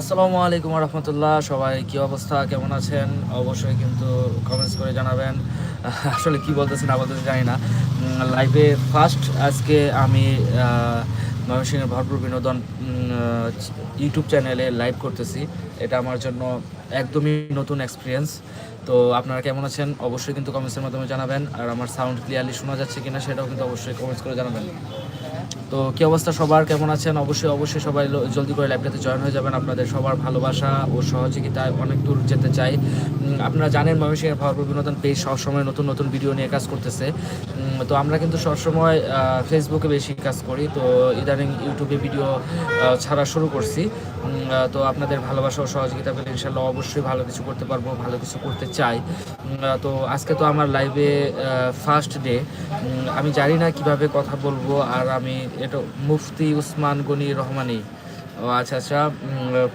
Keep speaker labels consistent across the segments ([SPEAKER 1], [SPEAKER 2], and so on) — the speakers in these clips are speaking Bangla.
[SPEAKER 1] আসসালামু আলাইকুম রহমতুল্লাহ সবাই কি অবস্থা? কেমন আছেন? অবশ্যই কিন্তু কমেন্টস করে জানাবেন। আসলে কি বলতেছেন না বলতেছি জানি না। লাইভে ফার্স্ট আজকে আমি ময়মনসিংহের ভরপুর বিনোদন ইউটিউব চ্যানেলে লাইভ করতেছি। এটা আমার জন্য একদমই নতুন এক্সপিরিয়েন্স তো আপনারা কেমন আছেন? অবশ্যই কিন্তু কমেন্টসের মাধ্যমে জানাবেন। আর আমার সাউন্ড ক্লিয়ারলি শোনা যাচ্ছে কিনা সেটাও কিন্তু অবশ্যই কমেন্টস করে জানাবেন। তো কি অবস্থা সবার? কেমন আছেন? অবশ্যই অবশ্যই সবাই জলদি করে লাইভটাতে জয়েন হয়ে যাবেন। আপনাদের সবার ভালোবাসা ও সহযোগিতায় অনেক দূর যেতে চাই। আপনারা জানেন ময়মনসিংহের ভরপুর বিনোদন পেজ সবসময় নতুন নতুন ভিডিও নিয়ে কাজ করতেছে। তো আমরা কিন্তু সবসময় ফেসবুকে বেশি কাজ করি। তো ইদানিং ইউটিউবে ভিডিও ছাড়া শুরু করছি। তো আপনাদের ভালোবাসা ও সহযোগিতা পেলে ইনশাল্লাহ অবশ্যই ভালো কিছু করতে পারব, ভালো কিছু করতে চাই। তো আজকে তো আমার লাইভে ফার্স্ট ডে আমি জানি না কীভাবে কথা বলব আর আমি এটা মুফতি উসমান গনি রহমানি। ও আচ্ছা আচ্ছা।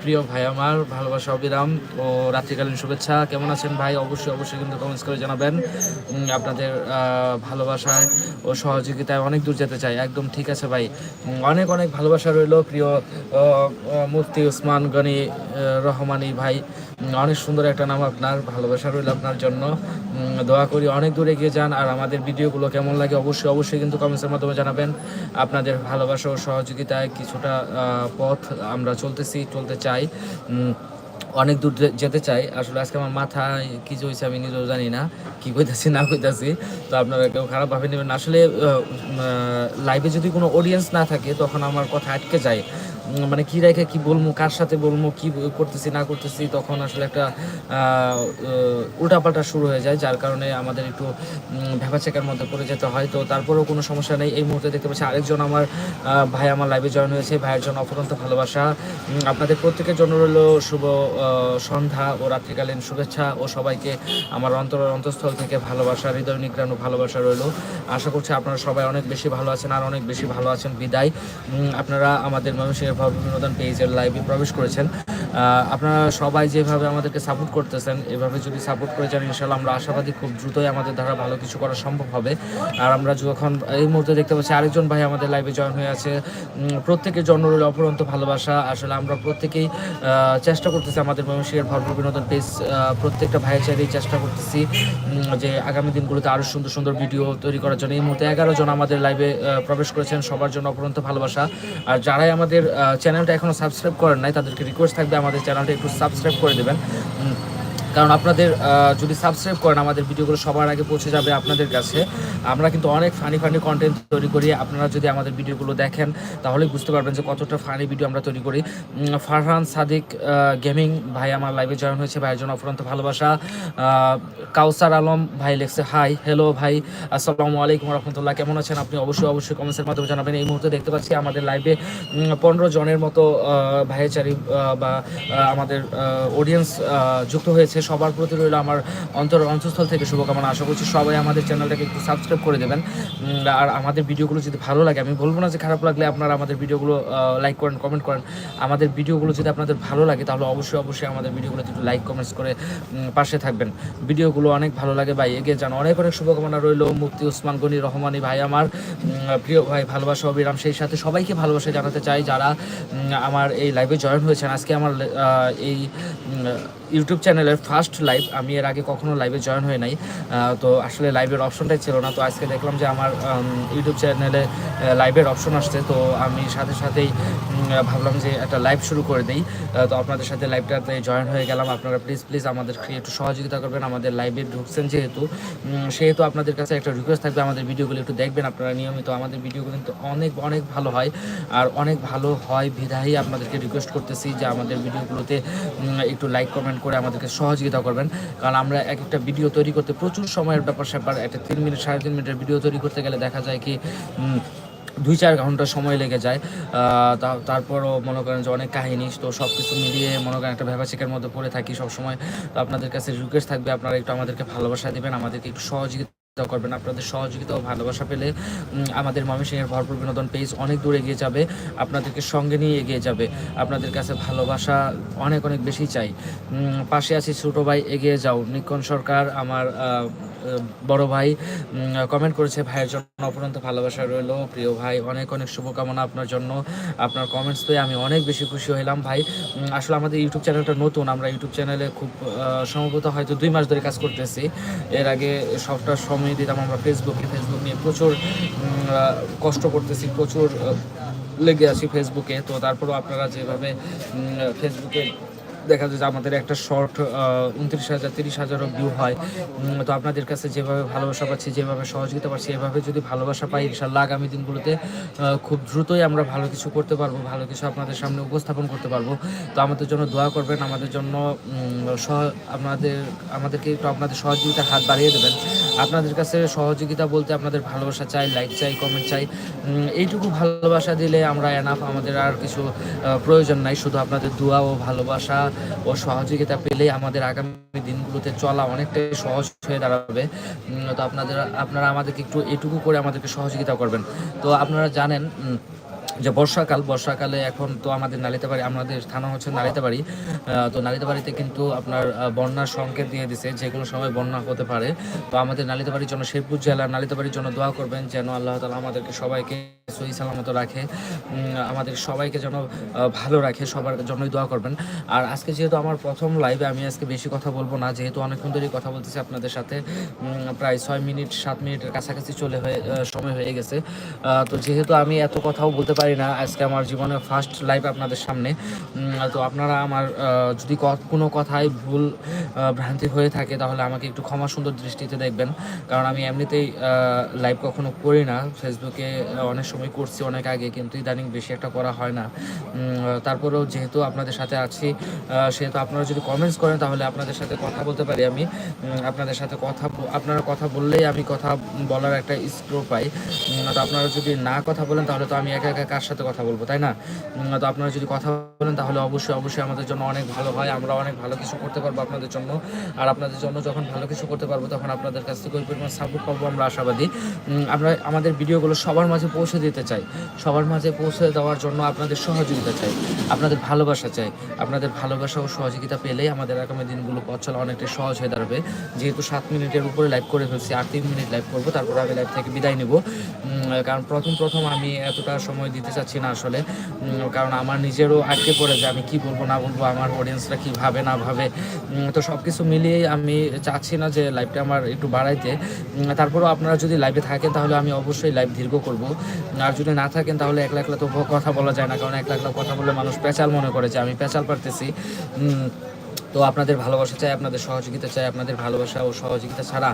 [SPEAKER 1] প্রিয় ভাই আমার, ভালোবাসা অবিরাম। ও, রাত্রিকালীন শুভেচ্ছা। কেমন আছেন ভাই? অবশ্যই অবশ্যই কিন্তু কমেন্টস করে জানাবেন। আপনাদের ভালোবাসায় ও সহযোগিতায় অনেক দূর যেতে চাই। একদম ঠিক আছে ভাই। অনেক অনেক ভালোবাসা রইল প্রিয় মুফতি উসমান গনি রহমানি ভাই। অনেক সুন্দর একটা নাম আপনার, ভালোবাসা রইল আপনার জন্য। দোয়া করি অনেক দূরে এগিয়ে যান আর আমাদের ভিডিওগুলো কেমন লাগে অবশ্যই অবশ্যই কিন্তু কমেন্টসের মাধ্যমে জানাবেন। আপনাদের ভালোবাসা ও সহযোগিতায় কিছুটা পথ আমরা চলতেছি, চলতে চাই। অনেক দূর যেতে চাই। আসলে আজকে আমার মাথায় কি হয়েছে আমি নিজেও জানি না, কী কইতাছি, না কইতাছি। তো আপনারা কেউ খারাপ ভাবে নেবেন আসলে লাইভে যদি কোনো অডিয়েন্স না থাকে, তখন আমার কথা আটকে যায়। মানে কি রেখে কি বলব, কার সাথে বলব, কি করতেছি, না করতেছি, তখন আসলে একটা উল্টাপাল্টা শুরু হয়ে যায়, যার কারণে আমাদের একটু ভেবাচেকার মধ্যে পড়ে যেতে হয়। তো তারপরেও কোনো সমস্যা নেই। এই মুহূর্তে দেখতে পাচ্ছি আরেকজন আমার ভাই আমার লাইভে জয়েন হয়েছে। ভাইয়ের জন্য অফুরন্ত ভালোবাসা। আপনাদের প্রত্যেকের জন্য রইল শুভ সন্ধ্যা ও রাত্রিকালীন শুভেচ্ছা ও সবাইকে আমার অন্তর অন্তঃস্থল থেকে ভালোবাসা, হৃদয় নিগ্রাণ ভালোবাসা রইল। আশা করছি আপনারা সবাই অনেক বেশি ভালো আছেন আর অনেক বেশি ভালো আছেন। বিদায়। আপনারা আমাদের ময়মনসিংহের ভব বিনোদন পেজের লাইভে প্রবেশ করেছেন। আপনারা সবাই যেভাবে আমাদেরকে সাপোর্ট করতেছেন, এভাবে যদি সাপোর্ট করে যান ইনশাল্লাহ আমরা আশাবাদী খুব দ্রুতই আমাদের দ্বারা ভালো কিছু করা সম্ভব হবে। আর আমরা যখন এই মুহূর্তে দেখতে পাচ্ছি আরেকজন ভাই আমাদের লাইভে জয়েন হয়ে আছে। প্রত্যেকের জন্য রইল অপরন্ত ভালোবাসা। আসলে আমরা প্রত্যেকেই চেষ্টা করতেছি আমাদের ময়মনসিংহের ভরপুর বিনোদন পেজ প্রত্যেকটা ভাইয়ের চাইলেই চেষ্টা করতেছি যে আগামী দিনগুলোতে আরও সুন্দর সুন্দর ভিডিও তৈরি করার জন্য। এই মুহূর্তে এগারো জন আমাদের লাইভে প্রবেশ করেছেন সবার জন্য অপরন্ত ভালোবাসা। আর যারাই আমাদের চ্যানেলটা এখনও সাবস্ক্রাইব করেন নাই, তাদেরকে রিকোয়েস্ট থাকবে আমাদের চ্যানেলটা একটু সাবস্ক্রাইব করে দেবেন। কারণ আপনাদের যদি সাবস্ক্রাইব করেন আমাদের ভিডিওগুলো সবার আগে পৌঁছে যাবে আপনাদের কাছে। আমরা কিন্তু অনেক ফানি ফানি কন্টেন্ট তৈরি করি। আপনারা যদি আমাদের ভিডিওগুলো দেখেন তাহলে বুঝতে পারবেন যে কতটা ফানি ভিডিও আমরা তৈরি করি। ফারহান সাদিক গেমিং ভাই আমার লাইভে জয়েন হয়েছে। ভাইয়ের জন্য অফুরন্ত ভালোবাসা। কাউসার আলম ভাই লেখছে হাই হ্যালো ভাই। আসসালামু আলাইকুম রহমতুল্লাহ। কেমন আছেন আপনি? অবশ্যই অবশ্যই কমেন্টসের মাধ্যমে জানাবেন। এই মুহূর্তে দেখতে পাচ্ছি আমাদের লাইভে পনেরো জনের মতো আহ, ভাইচারি বা আমাদের অডিয়েন্স যুক্ত হয়েছে। সবার প্রতি রইল আমার অন্তর অন্তঃস্থল থেকে শুভকামনা। আশা করছি সবাই আমাদের চ্যানেলটাকে একটু সাবস্ক্রাইব করে দেবেন। আর আমাদের ভিডিওগুলো যদি ভালো লাগে, আমি বলব না যে খারাপ লাগলে আপনারা আমাদের ভিডিওগুলো লাইক করেন কমেন্ট করেন। আমাদের ভিডিওগুলো যদি আপনাদের ভালো লাগে, তাহলে অবশ্যই অবশ্যই আমাদের ভিডিওগুলোতে একটু লাইক কমেন্টস করে পাশে থাকবেন। ভিডিওগুলো অনেক ভালো লাগে ভাই। এগিয়ে যান। অনেক অনেক শুভকামনা রইল। মুক্তি উসমান গনি রহমানি ভাই আমার। প্রিয় ভাই, ভালোবাসা, অবিরাম, সেই সাথে সবাইকে ভালোবাসা জানাতে চাই। যারা আমার এই লাইভে জয়েন হয়েছেন, আজকে আমার এই ইউটিউব চ্যানেলের ফার্স্ট লাইভ আমি এর আগে কখনো লাইভে জয়েন হয়ে নাই। তো আসলে লাইভের অপশনটাই ছিল না। তো আজকে দেখলাম যে আমার ইউটিউব চ্যানেলে লাইভের অপশন আসছে। তো আমি সাথে সাথেই ভাবলাম যে একটা লাইভ শুরু করে দিই। তো আপনাদের সাথে লাইভটাতে জয়েন হয়ে গেলাম। আপনারা প্লিজ প্লিজ আমাদেরকে একটু সহযোগিতা করবেন। আমাদের লাইভে ঢুকছেন যেহেতু। সেহেতু আপনাদের কাছে একটা রিকোয়েস্ট থাকবে। আমাদের ভিডিওগুলো একটু দেখবেন আপনারা নিয়মিত। আমাদের ভিডিওগুলো কিন্তু অনেক অনেক ভালো হয়। আর অনেক ভালো হয় বিধায়ী আপনাদেরকে রিকোয়েস্ট করতেছি যে আমাদের ভিডিওগুলোতে একটু লাইক কমেন্ট করে আমাদেরকে সহযোগিতা করবেন। কারণ আমরা এক একটা ভিডিও তৈরি করতে প্রচুর সময়ের ব্যাপার স্যাপার একটা তিন মিনিট, সাড়ে তিন মিনিটের ভিডিও তৈরি করতে গেলে দেখা যায় কি দুই চার ঘণ্টা সময় লেগে যায়। তারপরও মনে করেন যে অনেক কাহিনী, তো সব কিছু মিলিয়ে মনে করেন একটা ভেবাচিকের মধ্যে পড়ে থাকি সবসময়। তো আপনাদের কাছে রিকোয়েস্ট থাকবে, আপনারা একটু আমাদেরকে ভালোবাসা দেবেন, আমাদেরকে একটু সহযোগিতা করবেন। আপনাদের সহযোগিতা ও ভালোবাসা পেলে আমাদের ময়মনসিংহের ভরপুর বিনোদন পেজ অনেক দূর এগিয়ে যাবে, আপনাদেরকে সঙ্গে নিয়ে এগিয়ে যাবে। আপনাদের কাছে ভালোবাসা অনেক অনেক বেশি চাই। পাশে আছি ছোটো ভাই, এগিয়ে যাও। নিকন সরকার, আমার বড় ভাই কমেন্ট করেছে, ভাইয়ের জন্য অপরন্ত ভালোবাসা রইল। প্রিয় ভাই, অনেক অনেক শুভকামনা আপনার জন্য। আপনার কমেন্টস পেয়ে আমি অনেক বেশি খুশি হইলাম ভাই। আসলে আমাদের ইউটিউব চ্যানেলটা নতুন, আমরা ইউটিউব চ্যানেলে খুব সম্ভবত হয়তো দুই মাস ধরে কাজ করতেছি। এর আগে সবটা সময় দিতাম আমরা ফেসবুকে ফেসবুক নিয়ে প্রচুর কষ্ট করতেছি, প্রচুর লেগে আছি ফেসবুকে তো তারপরেও আপনারা যেভাবে ফেসবুকে দেখা যায় যে আমাদের একটা শর্ট উনত্রিশ হাজার, তিরিশ হাজারও ভিউ হয়। তো আপনাদের কাছে যেভাবে ভালোবাসা পাচ্ছি, যেভাবে সহযোগিতা পাচ্ছি, এভাবে যদি ভালোবাসা পাই ইনশাল্লাহ আগামী দিনগুলোতে খুব দ্রুতই আমরা ভালো কিছু করতে পারব, ভালো কিছু আপনাদের সামনে উপস্থাপন করতে পারব। তো আমাদের জন্য দোয়া করবেন, আমাদের জন্য সহ- আপনাদের আমাদেরকে একটু আপনাদের সহযোগিতার হাত বাড়িয়ে দেবেন। আপনাদের কাছে সহযোগিতা বলতে আপনাদের ভালোবাসা চাই লাইক চাই কমেন্ট চাই। এইটুকু ভালোবাসা দিলে আমরা এনাফ আমাদের আর কিছু প্রয়োজন নাই, শুধু আপনাদের দোয়া ও ভালোবাসা। ও সহযোগিতা পেলেই আমাদের আগামী দিনগুলোতে চলা অনেকটাই সহজ হয়ে দাঁড়াবে। তো আপনাদের, আপনারা আমাদেরকে একটু এটুকু করে আমাদেরকে সহযোগিতা করবেন। তো আপনারা জানেন যে বর্ষাকাল বর্ষাকালে এখন তো আমাদের নালিতাবাড়ি আমাদের থানা হচ্ছে নালিতাবাড়ি। আহ, তো নালিতাবাড়িতে কিন্তু আপনার বন্যার সংকেত দিয়ে দিছে যে কোনো সময় বন্যা হতে পারে। তো আমাদের নালিতাবাড়ির জন্য শেরপুর জেলার নালিতাবাড়ির জন্য দোয়া করবেন যেন আল্লাহ তালা আমাদেরকে সবাইকে সহি সালামত রাখে আমাদের সবাইকে যেন ভালো রাখে সবার জন্যই দোয়া করবেন। আর আজকে যেহেতু আমার প্রথম লাইভে আমি আজকে বেশি কথা বলব না যেহেতু অনেকক্ষণ ধরেই কথা বলতেছি আপনাদের সাথে প্রায় ছয় মিনিট সাত মিনিটের কাছাকাছি চলে হয়ে সময় হয়ে গেছে। তো যেহেতু আমি এত কথাও বলতে পারি না, আজকে আমার জীবনে ফার্স্ট লাইভ আপনাদের সামনে। তো আপনারা আমার যদি কোনো কথায় ভুল ভ্রান্তি হয়ে থাকে, তাহলে আমাকে একটু ক্ষমা সুন্দর দৃষ্টিতে দেখবেন। কারণ আমি এমনিতেই লাইভ কখনো করি না। ফেসবুকে অনেক সময় করছি, অনেক আগে, কিন্তু ইদানিং বেশি একটা করা হয় না। তারপরেও যেহেতু আপনাদের সাথে আছি সেহেতু আপনারা যদি কমেন্টস করেন, তাহলে আপনাদের সাথে কথা বলতে পারি আমি। আপনাদের সাথে কথা আপনারা কথা বললেই আমি কথা বলার একটা স্ক্রো পাই। তো আপনারা যদি না কথা বলেন, তাহলে তো আমি একা একা কার সাথে কথা বলব, তাই না? তো আপনারা যদি কথা বলেন তাহলে অবশ্যই অবশ্যই আমাদের জন্য অনেক ভালো হয় আমরা অনেক ভালো কিছু করতে পারব আপনাদের জন্য। আর আপনাদের জন্য যখন ভালো কিছু করতে পারব তখন আপনাদের কাছ থেকে ওই পরিমাণ সাপোর্ট পাবো আমরা আশাবাদী। আমরা, আমাদের ভিডিওগুলো সবার মাঝে পৌঁছে দিতে চাই। সবার মাঝে পৌঁছে দেওয়ার জন্য আপনাদের সহযোগিতা চাই, আপনাদের ভালোবাসা চাই। আপনাদের ভালোবাসা ও সহযোগিতা পেলেই আমাদের আগামী দিনগুলো পথ চলা অনেকটা সহজ হয়ে দাঁড়াবে। যেহেতু সাত মিনিটের উপরে লাইভ করে ফেলছি, আর তিন মিনিট লাইভ করব, তারপর আমি লাইভ থেকে বিদায় নিব। কারণ প্রথম প্রথম আমি এতটা সময় দিতে চাচ্ছি না আসলে কারণ আমার নিজেরও আটকে পড়ে যে আমি কি বলব, না বলব, আমার অডিয়েন্সরা কি ভাবে, না ভাবে। তো সব কিছু মিলিয়েই আমি চাচ্ছি না যে লাইভটা আমার একটু বাড়াইতে। তারপরেও আপনারা যদি লাইভে থাকেন, তাহলে আমি অবশ্যই লাইভ দীর্ঘ করব। আর যদি না থাকেন, তাহলে একলা একলা তো কথা বলা যায় না। কারণ একলা একলা কথা বলে মানুষ পেঁচাল মনে করে যে আমি পেঁচাল পারতেছি। তো আপনাদের ভালোবাসা চাই, আপনাদের সহযোগিতা চাই, আপনাদের ভালোবাসা ও সহযোগিতা ছাড়া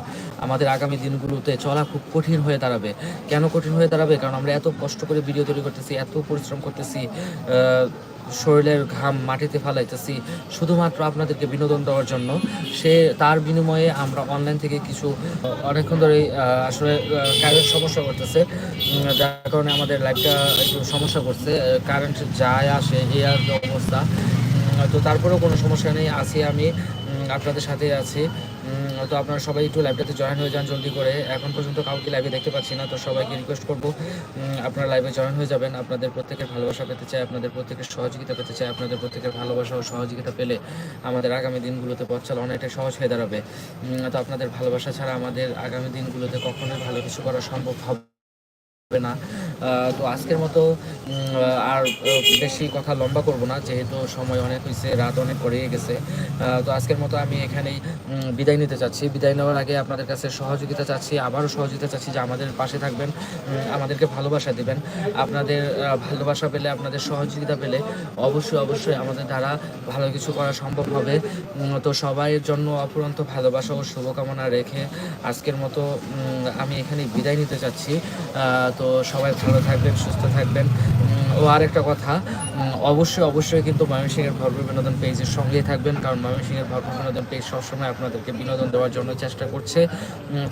[SPEAKER 1] আমাদের আগামী দিনগুলোতে চলা খুব কঠিন হয়ে দাঁড়াবে। কেন কঠিন হয়ে দাঁড়াবে? কারণ আমরা এত কষ্ট করে ভিডিও তৈরি করতেছি, এত পরিশ্রম করতেছি শরীরের ঘাম মাটিতে ফালাইতেছি, শুধুমাত্র আপনাদেরকে বিনোদন দেওয়ার জন্য। সে, তার বিনিময়ে আমরা অনলাইন থেকে কিছু অনেকক্ষণ ধরে আসলে কারেন্ট সমস্যা করতেছে। যার কারণে আমাদের লাইফটা একটু সমস্যা করছে। কারেন্ট যায়, আসে, এই আর অবস্থা। তো তারপরেও কোনো সমস্যা নেই, আছি আমি আপনাদের সাথে আছি। তো আপনারা সবাই একটু লাইভটাতে জয়েন হয়ে যান জলদি করে। এখন পর্যন্ত কাউকে লাইভে দেখতে পাচ্ছি না, তো সবাইকে রিকোয়েস্ট করব আপনারা লাইভে জয়েন হয়ে যাবেন। আপনাদের প্রত্যেকের ভালোবাসা পেতে চাই, আপনাদের প্রত্যেকের সহযোগিতা পেতে চাই, আপনাদের প্রত্যেকের ভালোবাসা ও সহযোগিতা পেলে আমাদের আগামী দিনগুলোতে পথ চলা অনেকটা সহজ হয়ে দাঁড়াবে। তো আপনাদের ভালোবাসা ছাড়া আমাদের আগামী দিনগুলোতে কখনোই ভালো কিছু করা সম্ভব হবে না। তো আজকের মতো আর বেশি কথা লম্বা করব না, যেহেতু সময় অনেক হয়েছে রাত অনেক গড়িয়ে গেছে। তো আজকের মতো আমি এখানেই বিদায় নিতে চাচ্ছি। বিদায় নেওয়ার আগে আপনাদের কাছে সহযোগিতা চাচ্ছি, আবারও সহযোগিতা চাচ্ছি যে আমাদের পাশে থাকবেন আমাদেরকে ভালোবাসা দেবেন। আপনাদের ভালোবাসা পেলে, আপনাদের সহযোগিতা পেলে অবশ্যই অবশ্যই আমাদের দ্বারা ভালো কিছু করা সম্ভব হবে। তো সবাইয়ের জন্য অপুরন্ত ভালোবাসা ও শুভকামনা রেখে আজকের মতো আমি এখানে বিদায় নিতে চাচ্ছি। তো সবাই ভালো থাকবেন, সুস্থ থাকবেন। ও আরেকটা কথা অবশ্যই অবশ্যই কিন্তু ময়মনসিংহের ভরপুর বিনোদন পেজের সঙ্গেই থাকবেন, কারণ ময়মনসিংহের ভরপুর বিনোদন পেজ সবসময় আপনাদেরকে বিনোদন দেওয়ার জন্য চেষ্টা করছে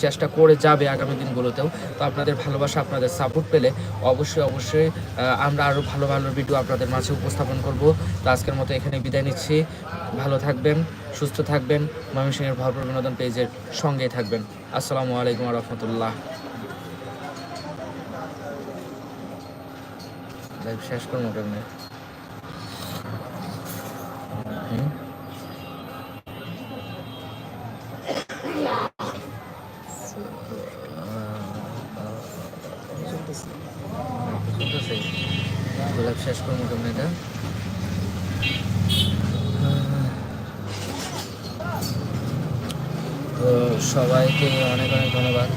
[SPEAKER 1] চেষ্টা করে যাবে আগামী দিনগুলোতেও। তো আপনাদের ভালোবাসা, আপনাদের সাপোর্ট পেলে অবশ্যই অবশ্যই আমরা আরও ভালো ভালো ভিডিও আপনাদের মাঝে উপস্থাপন করব। তো আজকের মতো এখানে বিদায় নিচ্ছি। ভালো থাকবেন, সুস্থ থাকবেন, ময়মনসিংহের ভরপুর বিনোদন পেজের সঙ্গেই থাকবেন। আসসালামু আলাইকুম রহমতুল্লাহ। লাইভ শেষ? চলতেছে? তো লাইভ এটা তো সবাইকে অনেক অনেক ধন্যবাদ